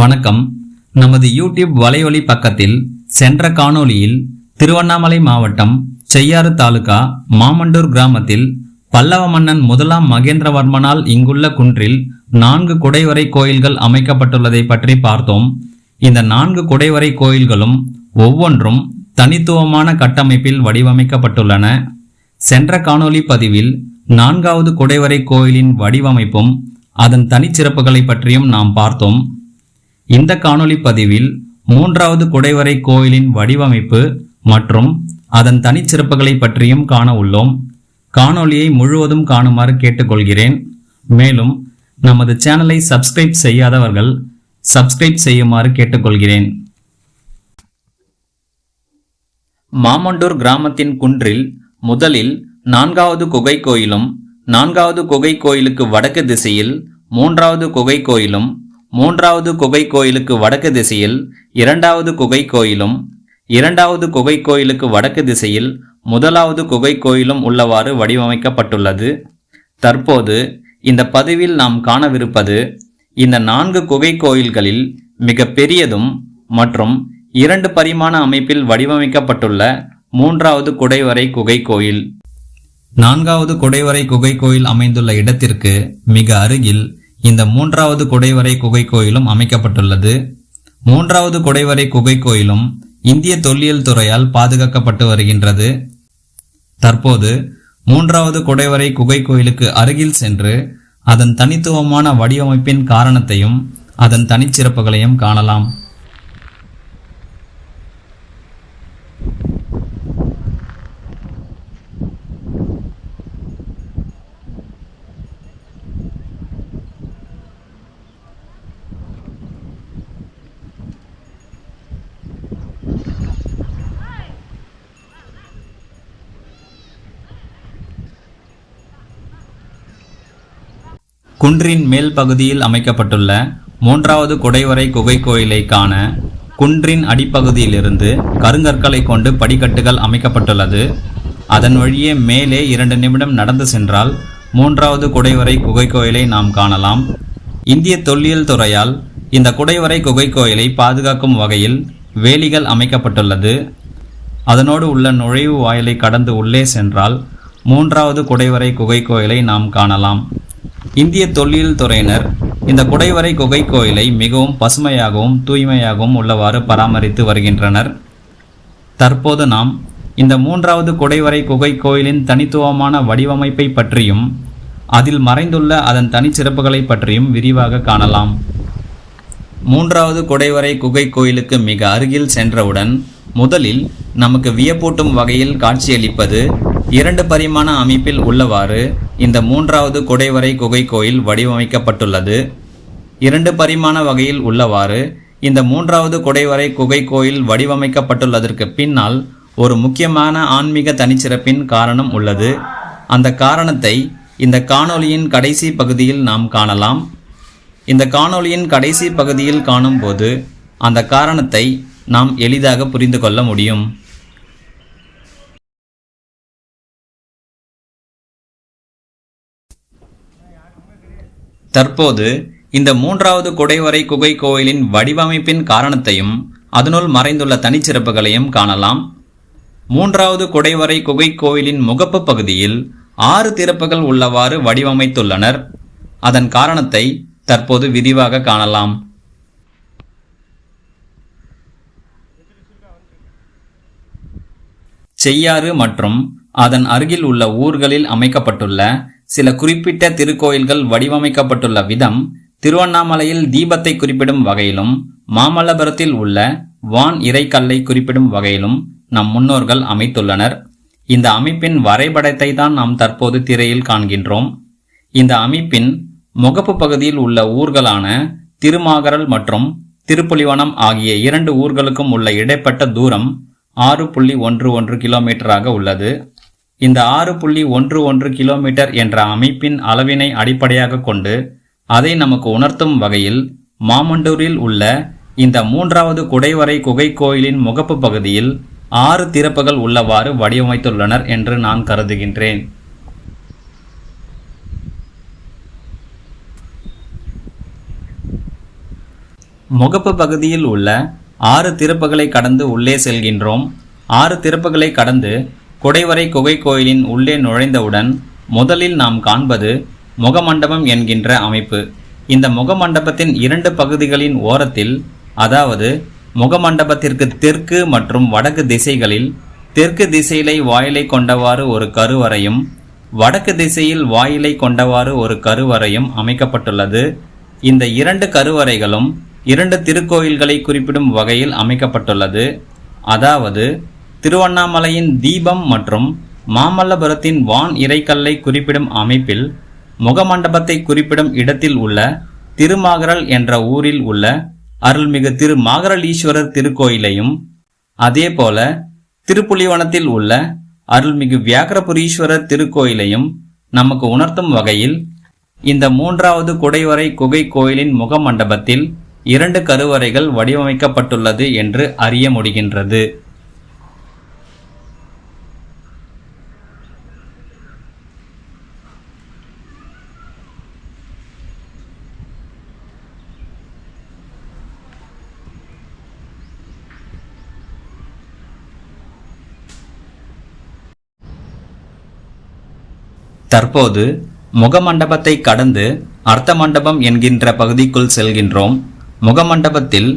வணக்கம். நமது யூடியூப் வலையொலி பக்கத்தில் சென்ற காணொலியில் திருவண்ணாமலை மாவட்டம் செய்யாறு தாலுகா மாமண்டூர் கிராமத்தில் பல்லவ மன்னன் முதலாம் மகேந்திரவர்மனால் இங்குள்ள குன்றில் நான்கு குடைவரை கோயில்கள் அமைக்கப்பட்டுள்ளதை பற்றி பார்த்தோம். இந்த நான்கு குடைவரை கோயில்களும் ஒவ்வொன்றும் தனித்துவமான கட்டமைப்பில் வடிவமைக்கப்பட்டுள்ளன. சென்ற காணொளி பதிவில் நான்காவது குடைவரை கோயிலின் வடிவமைப்பும் அதன் தனிச்சிறப்புகளை பற்றியும் நாம் பார்த்தோம். இந்த காணொளி பதிவில் மூன்றாவது குடைவரை கோயிலின் வடிவமைப்பு மற்றும் அதன் தனிச்சிறப்புகளை பற்றியும் காண உள்ளோம். காணொளியை முழுவதும் காணுமாறு கேட்டுக்கொள்கிறேன். மேலும் நமது சேனலை சப்ஸ்கிரைப் செய்யாதவர்கள் சப்ஸ்கிரைப் செய்யுமாறு கேட்டுக்கொள்கிறேன். மாமண்டூர் கிராமத்தின் குன்றில் முதலில் நான்காவது குகை கோயிலும் நான்காவது குகை கோயிலுக்கு வடக்கு திசையில் மூன்றாவது குகை கோயிலும் மூன்றாவது குகை கோயிலுக்கு வடக்கு திசையில் இரண்டாவது குகை கோயிலும் இரண்டாவது குகை கோயிலுக்கு வடக்கு திசையில் முதலாவது குகை கோயிலும் உள்ளவாறு வடிவமைக்கப்பட்டுள்ளது. தற்போது இந்த பதிவில் நாம் காணவிருப்பது இந்த நான்கு குகை கோயில்களில் மிக பெரியதும் மற்றும் இரண்டு பரிமாண அமைப்பில் வடிவமைக்கப்பட்டுள்ள மூன்றாவது குடைவரை குகை கோயில் நான்காவது குடைவரை குகை கோயில் அமைந்துள்ள இடத்திற்கு மிக அருகில் இந்த மூன்றாவது குடைவரை குகை கோயிலும் அமைக்கப்பட்டுள்ளது. மூன்றாவது குடைவரை குகை கோயிலும் இந்திய தொல்லியல் துறையால் பாதுகாக்கப்பட்டு வருகின்றது. தற்போது மூன்றாவது குடைவரை குகை கோயிலுக்கு அருகில் சென்று அதன் தனித்துவமான வடிவமைப்பின் காரணத்தையும் அதன் தனிச்சிறப்புகளையும் காணலாம். குன்றின் மேல் பகுதியில் அமைக்கப்பட்டுள்ள மூன்றாவது குடைவரை குகை கோயிலை காண குன்றின் அடிப்பகுதியிலிருந்து கருங்கற்களை கொண்டு படிக்கட்டுகள் அமைக்கப்பட்டுள்ளது. அதன் வழியே மேலே இரண்டு நிமிடம் நடந்து சென்றால் மூன்றாவது குடைவரை குகை கோயிலை நாம் காணலாம். இந்திய தொல்லியல் துறையால் இந்த குடைவரை குகை கோயிலை பாதுகாக்கும் வகையில் வேலிகள் அமைக்கப்பட்டுள்ளது. அதனோடு உள்ள நுழைவு வாயிலை கடந்து உள்ளே சென்றால் மூன்றாவது குடைவரை குகை கோயிலை நாம் காணலாம். இந்திய தொல்லியல் துறையினர் இந்த குடைவரை குகை கோயிலை மிகவும் பசுமையாகவும் தூய்மையாகவும் உள்ளவாறு பராமரித்து வருகின்றனர். தற்போது நாம் இந்த மூன்றாவது குடைவரை குகை கோயிலின் தனித்துவமான வடிவமைப்பை பற்றியும் அதில் மறைந்துள்ள அதன் தனிச்சிறப்புகளை பற்றியும் விரிவாக காணலாம். மூன்றாவது குடைவரை குகை கோயிலுக்கு மிக அருகில் சென்றவுடன் முதலில் நமக்கு வியப்பூட்டும் வகையில் காட்சியளிப்பது இரண்டு பரிமாண அமைப்பில் உள்ளவாறு இந்த மூன்றாவது குடைவரை குகை கோயில் வடிவமைக்கப்பட்டுள்ளது. இரண்டு பரிமாண வகையில் உள்ளவாறு இந்த மூன்றாவது குடைவரை குகை கோயில் வடிவமைக்கப்பட்டுள்ளதற்கு பின்னால் ஒரு முக்கியமான ஆன்மீக தனிச்சிறப்பின் காரணம் உள்ளது. அந்த காரணத்தை இந்த காணொளியின் கடைசி பகுதியில் நாம் காணலாம். இந்த காணொளியின் கடைசி பகுதியில் காணும்போது அந்த காரணத்தை நாம் எளிதாக புரிந்து கொள்ள முடியும். தற்போது இந்த மூன்றாவது குடைவரை குகை கோயிலின் வடிவமைப்பின் காரணத்தையும் அதனுள் மறைந்துள்ள தனிச்சிறப்புகளையும் காணலாம். மூன்றாவது குடைவரை குகை கோயிலின் முகப்பு பகுதியில் ஆறு திறப்புகள் உள்ளவாறு வடிவமைத்துள்ளனர். அதன் காரணத்தை தற்போது விரிவாக காணலாம். செய்யாறு மற்றும் அதன் அருகில் உள்ள ஊர்களில் அமைக்கப்பட்டுள்ள சில குறிப்பிட்ட திருக்கோயில்கள் வடிவமைக்கப்பட்டுள்ள விதம் திருவண்ணாமலையில் தீபத்தை குறிப்பிடும் வகையிலும் மாமல்லபுரத்தில் உள்ள வான் இறைக்கல்லை குறிப்பிடும் வகையிலும் நம் முன்னோர்கள் அமைத்துள்ளனர். இந்த அமைப்பின் வரைபடத்தை தான் நாம் தற்போது திரையில் காண்கின்றோம். இந்த அமைப்பின் முகப்பு பகுதியில் உள்ள ஊர்களான திருமாகரல் மற்றும் திருப்புலிவனம் ஆகிய இரண்டு ஊர்களுக்கும் உள்ள இடைப்பட்ட தூரம் ஆறு புள்ளி ஒன்று ஒன்று கிலோமீட்டராக உள்ளது. இந்த ஆறு புள்ளி ஒன்று ஒன்று கிலோமீட்டர் என்ற அமைப்பின் அளவினை அடிப்படையாக கொண்டு அதை நமக்கு உணர்த்தும் வகையில் மாமண்டூரில் உள்ள இந்த மூன்றாவது குடைவரை குகை கோயிலின் முகப்பு பகுதியில் ஆறு திறப்புகள் உள்ளவாறு வடிவமைத்துள்ளனர் என்று நான் கருதுகின்றேன். முகப்பு பகுதியில் உள்ள ஆறு திறப்புகளை கடந்து உள்ளே செல்கின்றோம். ஆறு திறப்புகளை கடந்து குடைவரை குகை கோயிலின் உள்ளே நுழைந்தவுடன் முதலில் நாம் காண்பது முகமண்டபம் என்கின்ற அமைப்பு. இந்த முகமண்டபத்தின் இரண்டு பகுதிகளின் ஓரத்தில் அதாவது முகமண்டபத்திற்கு தெற்கு மற்றும் வடக்கு திசைகளில் தெற்கு திசையிலை வாயிலை கொண்டவாறு ஒரு கருவறையும் வடக்கு திசையில் வாயிலை கொண்டவாறு ஒரு கருவறையும் அமைக்கப்பட்டுள்ளது. இந்த இரண்டு கருவறைகளும் இரண்டு திருக்கோயில்களை குறிப்பிடும் வகையில் அமைக்கப்பட்டுள்ளது. அதாவது திருவண்ணாமலையின் தீபம் மற்றும் மாமல்லபுரத்தின் வான் இறைக்கல்லை குறிப்பிடும் அமைப்பில் முகமண்டபத்தை குறிப்பிடும் இடத்தில் உள்ள திருமாகரல் என்ற ஊரில் உள்ள அருள்மிகு திரு மாகரலீஸ்வரர் திருக்கோயிலையும் அதேபோல திருப்புலிவனத்தில் உள்ள அருள்மிகு வியாகரபுரீஸ்வரர் திருக்கோயிலையும் நமக்கு உணர்த்தும் வகையில் இந்த மூன்றாவது குடைவரை குகை கோயிலின் முகமண்டபத்தில் இரண்டு கருவறைகள் வடிவமைக்கப்பட்டுள்ளது என்று அறிய முடிகின்றது. தற்போது முகமண்டபத்தை கடந்து அர்த்த மண்டபம் என்கின்ற பகுதிக்குள் செல்கின்றோம். முகமண்டபத்தில்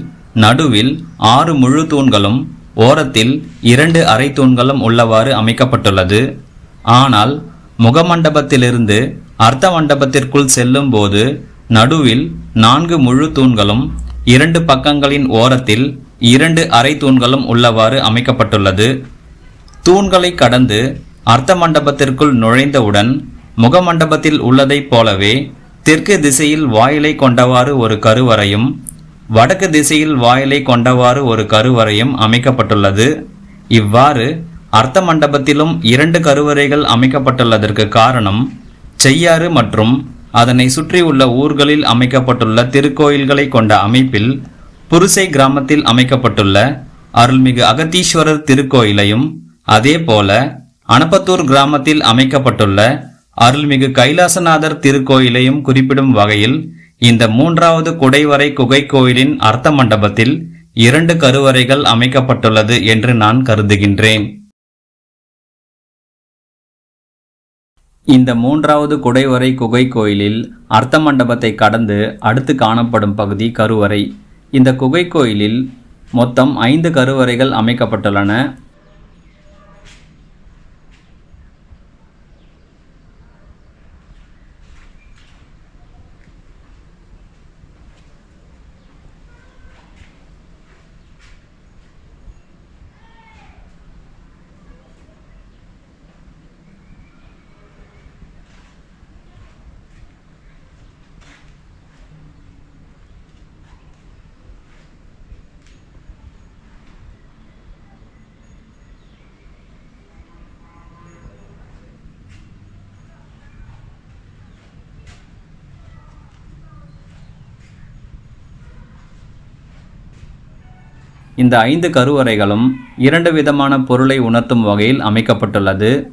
நடுவில் ஆறு முழு தூண்களும் ஓரத்தில் இரண்டு அரை தூண்களும் உள்ளவாறு அமைக்கப்பட்டுள்ளது. ஆனால் முகமண்டபத்திலிருந்து அர்த்த மண்டபத்திற்குள் செல்லும் போது நடுவில் நான்கு முழு தூண்களும் இரண்டு பக்கங்களின் ஓரத்தில் இரண்டு அரை தூண்களும் உள்ளவாறு அமைக்கப்பட்டுள்ளது. தூண்களை கடந்து அர்த்த மண்டபத்திற்குள் நுழைந்தவுடன் முகமண்டபத்தில் உள்ளதைப் போலவே தெற்கு திசையில் வாயிலை கொண்டவாறு ஒரு கருவறையும் வடக்கு திசையில் வாயிலை கொண்டவாறு ஒரு கருவறையும் அமைக்கப்பட்டுள்ளது. இவ்வாறு அர்த்த மண்டபத்திலும் இரண்டு கருவறைகள் அமைக்கப்பட்டுள்ளதற்கு காரணம் செய்யாறு மற்றும் அதனை சுற்றியுள்ள ஊர்களில் அமைக்கப்பட்டுள்ள திருக்கோயில்களை கொண்ட அமைப்பில் புருசை கிராமத்தில் அமைக்கப்பட்டுள்ள அருள்மிகு அகத்தீஸ்வரர் திருக்கோயிலையும் அதேபோல அனப்பத்தூர் கிராமத்தில் அமைக்கப்பட்டுள்ள அருள்மிகு கைலாசநாதர் திருக்கோயிலையும் குறிப்பிடும் வகையில் இந்த மூன்றாவது குடைவரை குகை கோயிலின் அர்த்த மண்டபத்தில் இரண்டு கருவறைகள் அமைக்கப்பட்டுள்ளது என்று நான் கருதுகின்றேன். இந்த மூன்றாவது குடைவரை குகை கோயிலில் அர்த்த மண்டபத்தை கடந்து அடுத்து காணப்படும் பகுதி கருவறை. இந்த குகை கோயிலில் மொத்தம் ஐந்து கருவறைகள் அமைக்கப்பட்டுள்ளன. இந்த ஐந்து கருவறைகளும் இரண்டு விதமான பொருளை உணர்த்தும் வகையில் அமைக்கப்பட்டுள்ளது.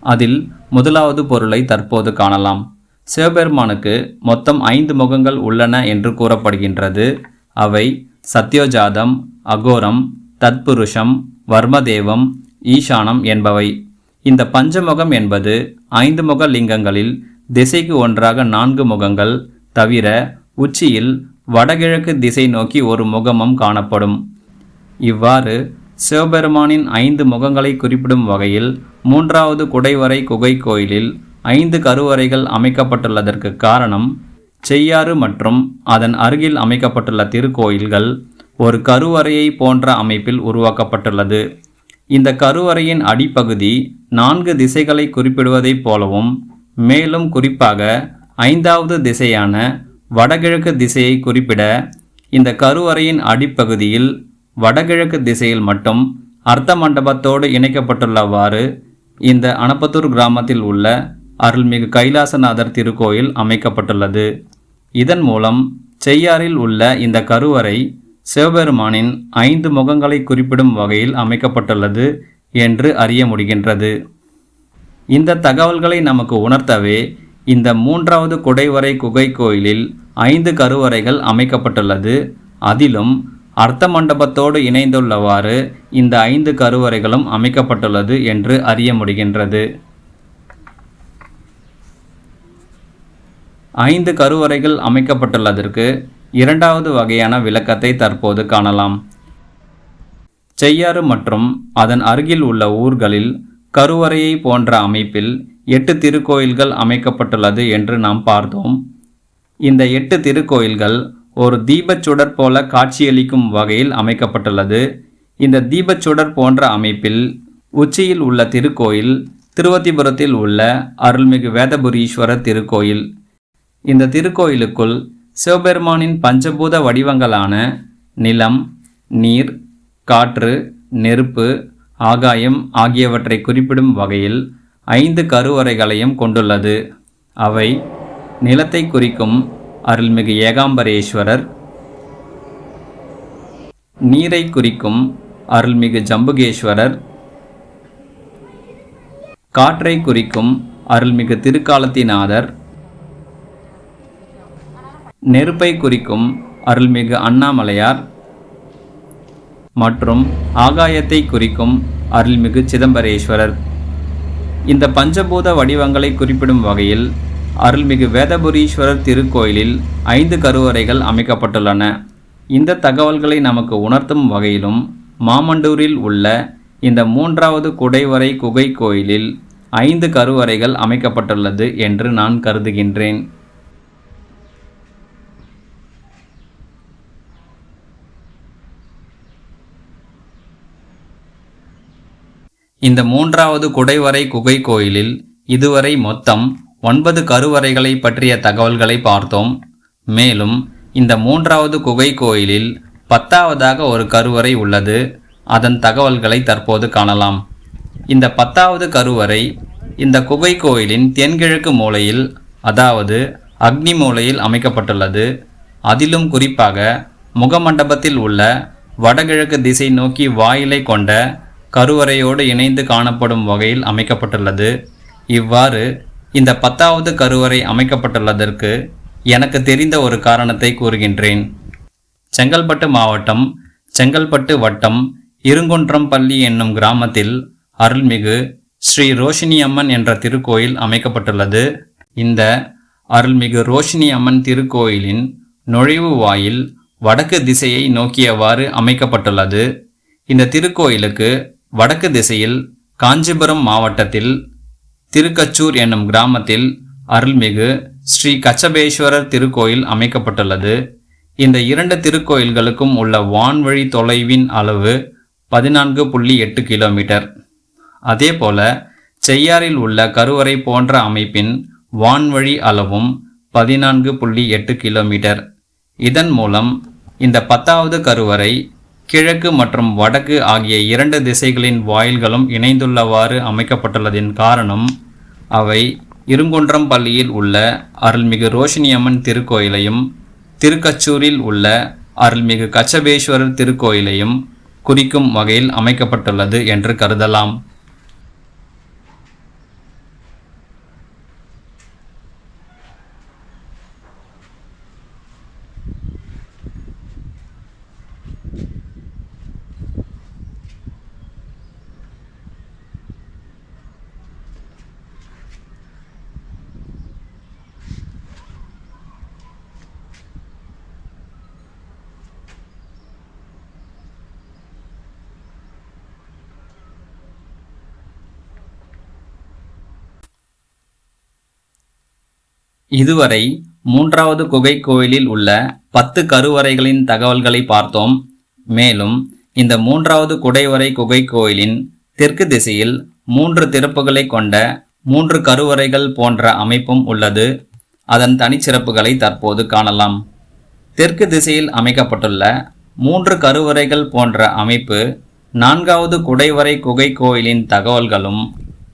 அதில் முதலாவது பொருளை தற்போது காணலாம். சிவபெருமானுக்கு மொத்தம் ஐந்து முகங்கள் உள்ளன என்று கூறப்படுகின்றது. அவை சத்யோஜாதம் அகோரம் தத்புருஷம் வர்மதேவம் ஈசானம் என்பவை. இந்த பஞ்சமுகம் என்பது ஐந்து முக லிங்கங்களில் திசைக்கு ஒன்றாக நான்கு முகங்கள் தவிர உச்சியில் வடகிழக்கு திசை நோக்கி ஒரு முகமும் காணப்படும். இவ்வாறு சிவபெருமானின் ஐந்து முகங்களை குறிப்பிடும் வகையில் மூன்றாவது குடைவரை குகை கோயிலில் ஐந்து கருவறைகள் அமைக்கப்பட்டுள்ளதற்கு காரணம் செய்யாறு மற்றும் அதன் அருகில் அமைக்கப்பட்டுள்ள திருக்கோயில்கள் ஒரு கருவறையை போன்ற அமைப்பில் உருவாக்கப்பட்டுள்ளது. இந்த கருவறையின் அடிப்பகுதி நான்கு திசைகளை குறிப்பிடுவதைப் போலவும் மேலும் குறிப்பாக ஐந்தாவது திசையான வடகிழக்கு திசையை குறிப்பிட இந்த கருவறையின் அடிப்பகுதியில் வடகிழக்கு திசையில் மட்டும் அர்த்த மண்டபத்தோடு இணைக்கப்பட்டுள்ளவாறு இந்த அனப்பத்தூர் கிராமத்தில் உள்ள அருள்மிகு கைலாசநாதர் திருக்கோயில் அமைக்கப்பட்டுள்ளது. இதன் மூலம் செய்யாறில் உள்ள இந்த கருவறை சிவபெருமானின் ஐந்து முகங்களை குறிப்பிடும் வகையில் அமைக்கப்பட்டுள்ளது என்று அறிய முடிகின்றது. இந்த தகவல்களை நமக்கு உணர்த்தவே இந்த மூன்றாவது குடைவரை குகை கோயிலில் ஐந்து கருவறைகள் அமைக்கப்பட்டுள்ளது. அதிலும் அர்த்த மண்டபத்தோடு இணைந்துள்ளவாறு இந்த ஐந்து கருவறைகளும் அமைக்கப்பட்டுள்ளது என்று அறிய முடிகின்றது. ஐந்து கருவறைகள் அமைக்கப்பட்டுள்ளதற்கு இரண்டாவது வகையான விளக்கத்தை தற்போது காணலாம். செய்யாறு மற்றும் அதன் அருகில் உள்ள ஊர்களில் கருவறையை போன்ற அமைப்பில் எட்டு திருக்கோயில்கள் அமைக்கப்பட்டுள்ளது என்று நாம் பார்த்தோம். இந்த எட்டு திருக்கோயில்கள் ஒரு தீபச்சுடர் போல காட்சியளிக்கும் வகையில் அமைக்கப்பட்டுள்ளது. இந்த தீபச்சுடர் போன்ற அமைப்பில் உச்சியில் உள்ள திருக்கோயில் திருவத்திபுரத்தில் உள்ள அருள்மிகு வேதபுரீஸ்வரர் திருக்கோயில். இந்த திருக்கோயிலுக்குள் சிவபெருமானின் பஞ்சபூத வடிவங்களான நிலம் நீர் காற்று நெருப்பு ஆகாயம் ஆகியவற்றை குறிப்பிடும் வகையில் ஐந்து கருவறைகளையும் கொண்டுள்ளது. அவை நிலத்தை குறிக்கும் அருள்மிகு ஏகாம்பரேஸ்வரர். நீரை குறிக்கும் அருள்மிகு ஜம்புகேஸ்வரர். காற்றை குறிக்கும் அருள்மிகு திருக்காலத்திநாதர். நெருப்பை குறிக்கும் அருள்மிகு அண்ணாமலையார். மற்றும் ஆகாயத்தை குறிக்கும் அருள்மிகு சிதம்பரேஸ்வரர். இந்த பஞ்சபூத வடிவங்களை குறிப்பிடும் வகையில் அருள்மிகு வேதபுரீஸ்வரர் திருக்கோயிலில் ஐந்து கருவறைகள் அமைக்கப்பட்டுள்ளன. இந்த தகவல்களை நமக்கு உணர்த்தும் வகையிலும் மாமண்டூரில் உள்ள இந்த மூன்றாவது குடைவரை குகை கோயிலில் ஐந்து கருவறைகள் அமைக்கப்பட்டுள்ளது என்று நான் கருதுகின்றேன். இந்த மூன்றாவது குடைவரை குகை கோயிலில் இதுவரை மொத்தம் ஒன்பது கருவறைகளை பற்றிய தகவல்களை பார்த்தோம். மேலும் இந்த மூன்றாவது குகை கோயிலில் பத்தாவதாக ஒரு கருவறை உள்ளது. அதன் தகவல்களை தற்போது காணலாம். இந்த பத்தாவது கருவறை இந்த குகை கோயிலின் தென்கிழக்கு மூலையில் அதாவது அக்னி மூலையில் அமைக்கப்பட்டுள்ளது. அதிலும் குறிப்பாக முகமண்டபத்தில் உள்ள வடகிழக்கு திசை நோக்கி வாயிலை கொண்ட கருவறையோடு இணைந்து காணப்படும் வகையில் அமைக்கப்பட்டுள்ளது. இவ்வாறு இந்த பத்தாவது கருவறை அமைக்கப்பட்டுள்ளதற்கு எனக்கு தெரிந்த ஒரு காரணத்தை கூறுகின்றேன். செங்கல்பட்டு மாவட்டம் செங்கல்பட்டு வட்டம் இருங்குன்றம் பள்ளி என்னும் கிராமத்தில் அருள்மிகு ஸ்ரீ ரோஷினி அம்மன் என்ற திருக்கோயில் அமைக்கப்பட்டுள்ளது. இந்த அருள்மிகு ரோஷினி அம்மன் திருக்கோயிலின் நுழைவு வாயில் வடக்கு திசையை நோக்கியவாறு அமைக்கப்பட்டுள்ளது. இந்த திருக்கோயிலுக்கு வடக்கு திசையில் காஞ்சிபுரம் மாவட்டத்தில் திருக்கச்சூர் என்னும் கிராமத்தில் அருள்மிகு ஸ்ரீ கச்சபேஸ்வரர் திருக்கோயில் அமைக்கப்பட்டுள்ளது. இந்த இரண்டு திருக்கோயில்களுக்கும் உள்ள வான்வழி தொலைவின் அளவு பதினான்கு புள்ளி எட்டு கிலோமீட்டர். அதேபோல செய்யாறில் உள்ள கருவறை போன்ற அமைப்பின் வான்வழி அளவும் பதினான்கு புள்ளி எட்டு கிலோமீட்டர். இதன் மூலம் இந்த பத்தாவது கருவறை கிழக்கு மற்றும் வடக்கு ஆகிய இரண்டு திசைகளின் வாயில்களும் இணைந்துள்ளவாறு அமைக்கப்பட்டுள்ளதின் காரணம் அவை இருங்குன்றம் பள்ளியில் உள்ள அருள்மிகு ரோஷினியம்மன் திருக்கோயிலையும் திருக்கச்சூரில் உள்ள அருள்மிகு கச்சபேஸ்வரர் திருக்கோயிலையும் குறிக்கும் வகையில் அமைக்கப்பட்டுள்ளது என்று கருதலாம். இதுவரை மூன்றாவது குகை கோயிலில் உள்ள பத்து கருவறைகளின் தகவல்களை பார்த்தோம். மேலும் இந்த மூன்றாவது குடைவரை குகை கோயிலின் தெற்கு திசையில் மூன்று திறப்புகளை கொண்ட மூன்று கருவறைகள் போன்ற அமைப்பும் உள்ளது. அதன் தனிச்சிறப்புகளை தற்போது காணலாம். தெற்கு திசையில் அமைக்கப்பட்டுள்ள மூன்று கருவறைகள் போன்ற அமைப்பு நான்காவது குடைவரை குகை கோயிலின் தகவல்களும்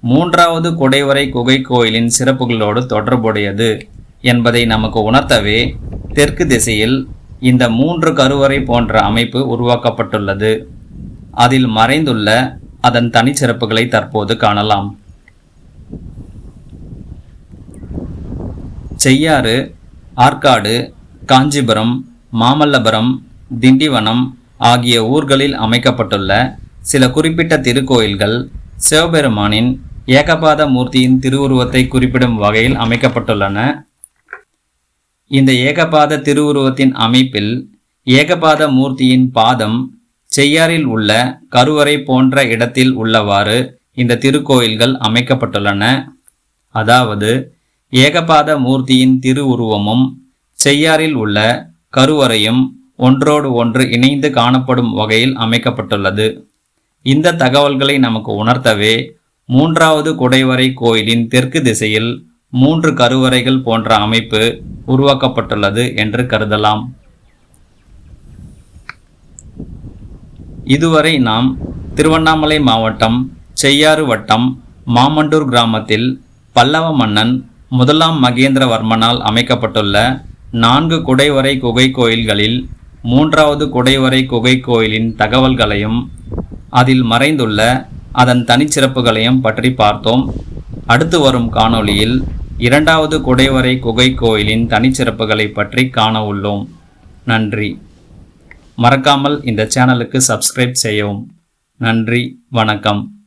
மூன்றாவது குடைவரை குகை கோயிலின் சிறப்புகளோடு தொடர்புடையது என்பதை நமக்கு உணர்த்தவே தெற்கு திசையில் இந்த மூன்று கருவறை போன்ற அமைப்பு உருவாக்கப்பட்டுள்ளது. அதில் மறைந்துள்ள அதன் தனிச்சிறப்புகளை தற்போது காணலாம். செய்யாறு ஆற்காடு காஞ்சிபுரம் மாமல்லபுரம் திண்டிவனம் ஆகிய ஊர்களில் அமைக்கப்பட்டுள்ள சில குறிப்பிட்ட திருக்கோயில்கள் சிவபெருமானின் ஏகபாத மூர்த்தியின் திருவுருவத்தை குறிப்பிடும் வகையில் அமைக்கப்பட்டுள்ளன. இந்த ஏகபாத திருவுருவத்தின் அமைப்பில் ஏகபாத மூர்த்தியின் பாதம் செய்யாறில் உள்ள கருவறை போன்ற இடத்தில் உள்ளவாறு இந்த திருக்கோயில்கள் அமைக்கப்பட்டுள்ளன. அதாவது ஏகபாத மூர்த்தியின் திருவுருவமும் செய்யாறில் உள்ள கருவறையும் ஒன்றோடு ஒன்று இணைந்து காணப்படும் வகையில் அமைக்கப்பட்டுள்ளது. இந்த தகவல்களை நமக்கு உணர்த்தவே மூன்றாவது குடைவரை கோயிலின் தெற்கு திசையில் மூன்று கருவறைகள் போன்ற அமைப்பு உருவாக்கப்பட்டுள்ளது என்று கருதலாம். இதுவரை நாம் திருவண்ணாமலை மாவட்டம் செய்யாறு வட்டம் மாமண்டூர் கிராமத்தில் பல்லவ மன்னன் முதலாம் மகேந்திரவர்மனால் அமைக்கப்பட்டுள்ள நான்கு குடைவரை குகை கோயில்களில் மூன்றாவது குடைவரை குகை கோயிலின் தகவல்களையும் அதில் மறைந்துள்ள அதன் தனிச்சிறப்புகளையும் பற்றி பார்த்தோம். அடுத்து வரும் காணொளியில் இரண்டாவது குடைவரை குகை கோயிலின் தனிச்சிறப்புகளை பற்றி காண உள்ளோம். நன்றி. மறக்காமல் இந்த சேனலுக்கு சப்ஸ்கிரைப் செய்யவும். நன்றி. வணக்கம்.